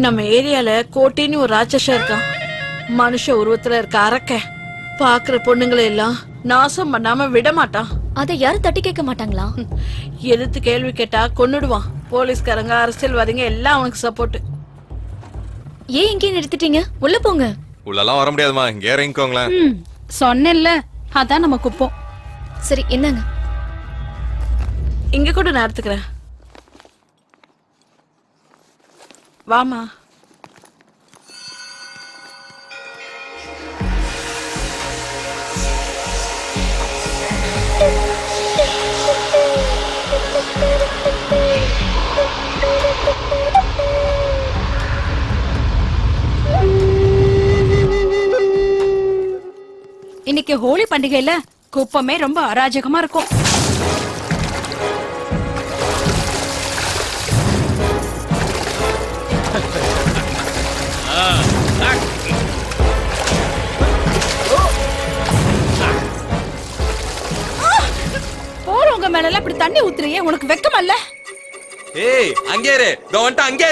நம்ம ஏரியால கோட்டின்னு ஒரு ராட்சசம் இருக்கான். மனுஷ உருவத்துல இருக்க அரக்க. பாக்குற பொண்ணுங்களை எல்லாம் நாசம் பண்ணாம விட மாட்டான். அதை யாரும் தட்டி கேட்க மாட்டாங்களா? எதிர்த்து கேள்வி கேட்டா கொன்னுடுவான். போலீஸ்காரங்க அரசியல்வாதிங்க எல்லாம் அவனுக்கு சப்போர்ட் ஏன் இங்கே நிறுத்திட்டீங்க? உள்ள போங்க. உள்ளெல்லாம் வர முடியாதுமா இங்கே இறங்கிக்கோங்களேன். சொன்னேன்ல. அதான் நம்ம குப்போம். சரி என்னங்க? இங்க கூட நான் எடுத்துக்கிறேன். வாமா. இன்னைக்கு ஹோலி பண்டிகையில குப்பமே ரொம்ப அராஜகமா இருக்கும். மேல அப்படி இப்படி தண்ணி ஊத்துறியே உனக்கு வெக்கமல்ல ஏய் அங்கே இதோ வந்துட்டு அங்கே